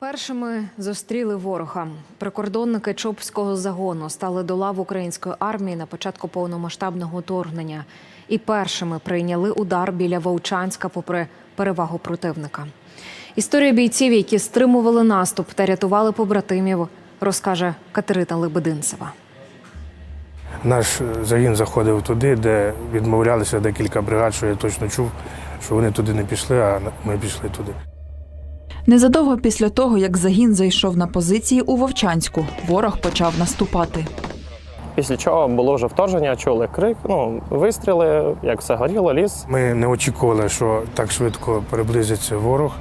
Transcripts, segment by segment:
Першими зустріли ворога. Прикордонники Чопського загону стали до лав української армії на початку повномасштабного вторгнення і першими прийняли удар біля Вовчанська попри перевагу противника. Історія бійців, які стримували наступ та рятували побратимів, розкаже Катерина Лебединцева. Наш е, загін заходив туди, де відмовлялися декілька бригад, що я точно чув, що вони туди не пішли, а ми пішли туди. Незадовго після того, як загін зайшов на позиції у Вовчанську, ворог почав наступати. Після чого було вже вторгнення, чули крик, ну, вистріли, як все горіло, ліс. Ми не очікували, що так швидко приблизиться ворог.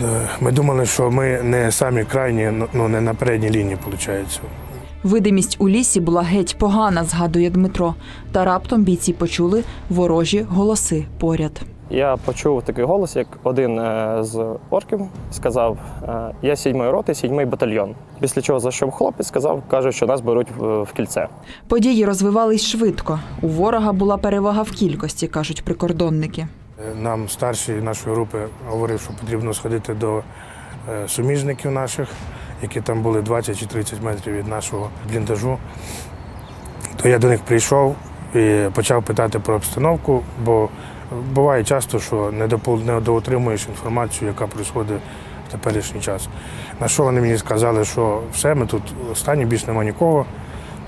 Е, Ми думали, що ми не самі крайні, ну не на передній лінії, виходить. Видимість у лісі була геть погана, згадує Дмитро. Та раптом бійці почули ворожі голоси поряд. Я почув такий голос, як один е, з орків сказав: е, Я сідьмої роти, сідьмий батальйон. Після чого зайшов хлопець, сказав, каже, що нас беруть в, кільце. Події розвивались швидко. У ворога була перевага в кількості, кажуть прикордонники. Е, Нам старший нашої групи говорив, що потрібно сходити до суміжників наших, які там були 20 чи 30 метрів від нашого бліндажу. То я до них прийшов і почав питати про обстановку, бо буває часто, що не допол- не інформацію, яка відбувається в теперішній час. На що вони мені сказали, що все, ми тут останні, більш нема нікого.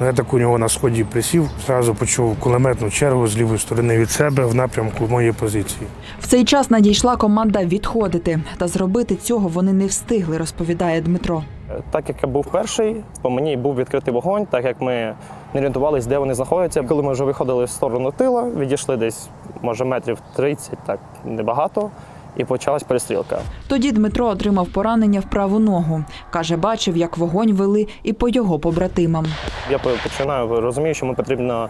Ну, я так у нього на сході присів, зразу почув кулеметну чергу з лівої сторони від себе в напрямку моєї позиції. В цей час надійшла команда відходити, та зробити цього вони не встигли, розповідає Дмитро. Так як я був перший, по мені був відкритий вогонь, так як ми не орієнтувалися, де вони знаходяться. Коли ми вже виходили в сторону тила, відійшли десь, може, метрів 30, так небагато, і почалась перестрілка. Тоді Дмитро отримав поранення в праву ногу. Каже, бачив, як вогонь вели і по його побратимам. Я починаю розумію, що мені потрібно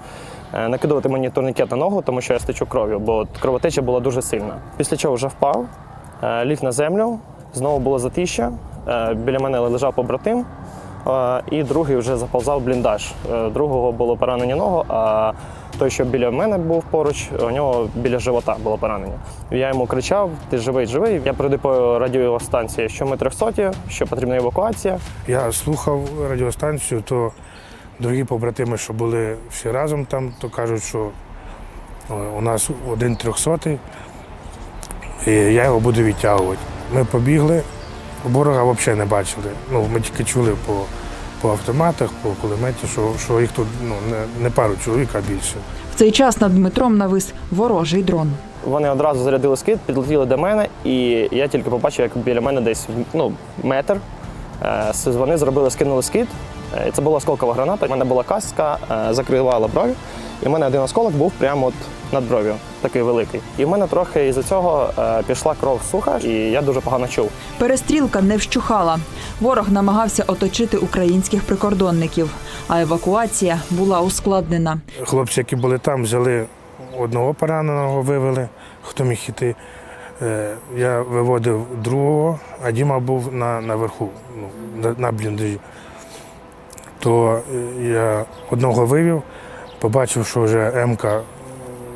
е, накидувати мені турнікет на ногу, тому що я стечу кров'ю, бо кровотеча була дуже сильна. Після чого вже впав, е, ліг на землю, знову було затища. е, Біля мене лежав побратим, і другий вже заповзав бліндаж. Другого було поранення ногу, а той, що біля мене був поруч, у нього біля живота було поранення. Я йому кричав: ти живий, живий. Я передаю по радіостанції, що ми 300, що потрібна евакуація. Я слухав радіостанцію, то другі побратими, що були всі разом там, то кажуть, що е, у нас один трьохсотий, і я його буду відтягувати. Ми побігли, ворога взагалі не бачили. Ну, ми тільки чули по, по автоматах, по кулеметі, що, що їх тут ну, не, не пару чоловік, а більше. В цей час над Дмитром навис ворожий дрон. Вони одразу зарядили скид, підлетіли до мене, і я тільки побачив, як біля мене десь ну, метр. е, Вони зробили, скинули скид. Е, Це була осколкова граната. У мене була каска, е, закривала брові, і в мене один осколок був прямо от над бров'ю, такий великий. І в мене трохи із-за цього е, пішла кров суха, і я дуже погано чув. Перестрілка не вщухала. Ворог намагався оточити українських прикордонників, а евакуація була ускладнена. Хлопці, які були там, взяли одного пораненого, вивели, хто міг іти. Е, Я виводив другого, а Діма був на, наверху, ну, на, на бліндажі. То е, я одного вивів, побачив, що вже М-ка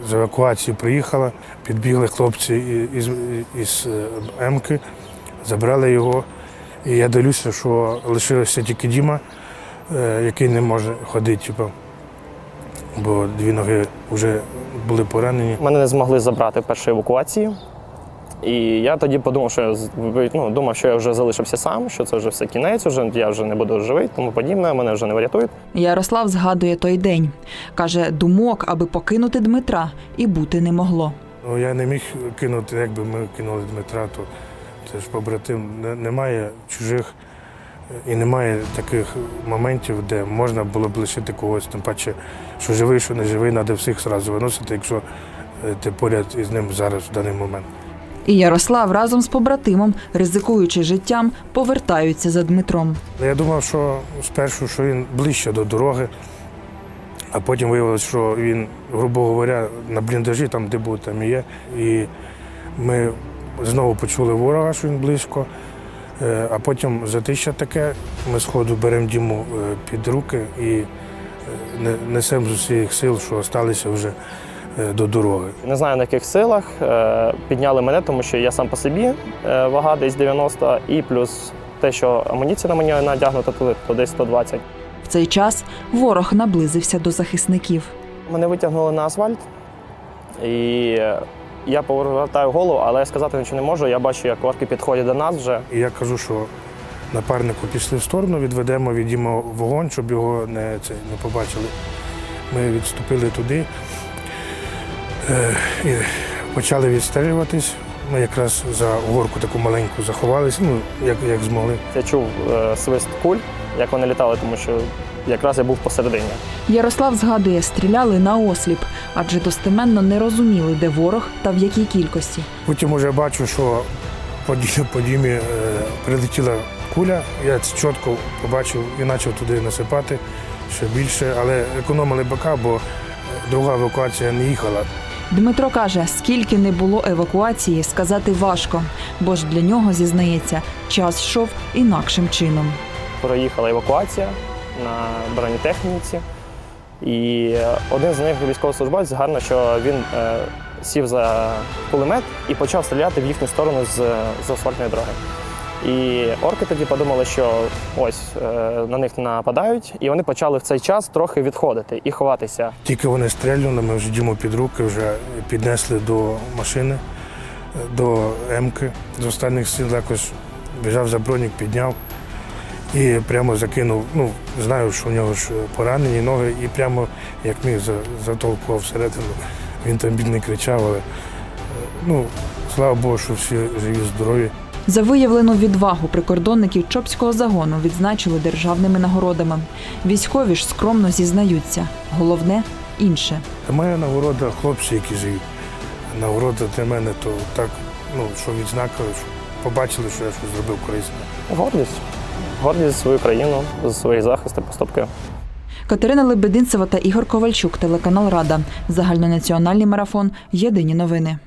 з евакуації приїхала, підбігли хлопці із, із Емки, забрали його. І я дивлюся, що лишилося тільки Діма, е, який не може ходити. Типу бо дві ноги вже були поранені. Мене не змогли забрати в першій евакуації. І я тоді подумав, що я ну, думав, що я вже залишився сам, що це вже все кінець, вже я вже не буду живий, тому подібне, мене вже не врятують. Ярослав згадує той день. Каже, думок, аби покинути Дмитра, і бути не могло. Ну, я не міг кинути, якби ми кинули Дмитра, то це ж побратим. Немає чужих і немає таких моментів, де можна було б лишити когось, тим паче, що живий, що не живий, треба всіх одразу виносити, якщо е, ти поряд із ним зараз в даний момент. І Ярослав разом з побратимом, ризикуючи життям, повертаються за Дмитром. Ну, Я думав, що спершу, що він ближче до дороги, а потім виявилося, що він, грубо говоря, на бліндажі, там, де був, там і є. І ми знову почули ворога, що він близько. Е, А потім затища таке, ми сходу беремо Діму е, під руки і е, не- несемо з усіх сил, що залишилися вже до дороги. Не знаю на яких силах е, підняли мене, тому що я сам по собі е, вага десь 90, і плюс те, що амуніція на мені надягнута, то, то десь 120. В цей час ворог наблизився до захисників. Мене витягнули на асфальт, і е, я повертаю голову, але сказати нічого не можу. Я бачу, як орки підходять до нас вже. І я кажу, що напарнику пішли в сторону, відведемо, відіймо вогонь, щоб його не, це, не побачили. Ми відступили туди е, і почали відстрілюватись. Ми якраз за горку таку маленьку заховалися, ну, як, як змогли. Я чув е, свист куль, як вони літали, тому що якраз я був посередині. Ярослав згадує, стріляли на осліп, адже достеменно не розуміли, де ворог та в якій кількості. Потім вже бачу, що по, по дімі е, прилетіла куля. Я це чітко побачив і почав туди насипати ще більше, але економили БК, бо е, друга евакуація не їхала. Дмитро каже, скільки не було евакуації, сказати важко, бо ж для нього зізнається, час йшов інакшим чином. Проїхала евакуація на бронетехніці. І один з них військовослужбовець гарно, що він е, сів за кулемет і почав стріляти в їхню сторону з, з асфальтної дороги. І орки тоді подумали, що ось е, на них нападають, і вони почали в цей час трохи відходити і ховатися. Тільки вони стріляли, ми вже діму під руки, вже піднесли до машини, до Емки. З останніх сил якось біжав за бронік, підняв і прямо закинув. Ну, знаю, що в нього ж поранені ноги, і прямо як міг за- затовкував всередину. Він там бідний кричав, але е, ну, слава Богу, що всі живі, здорові. За виявлену відвагу прикордонників Чопського загону відзначили державними нагородами. Військові ж скромно зізнаються. Головне інше. Моя нагорода хлопці, які живі. Нагорода для мене то так, ну, що відзнакали, що побачили, що я щось зробив корисне. Гордість. Гордість за свою країну, за свої захисти, поступки. Катерина Лебединцева та Ігор Ковальчук, телеканал Рада. Загальнонаціональний марафон. Єдині новини.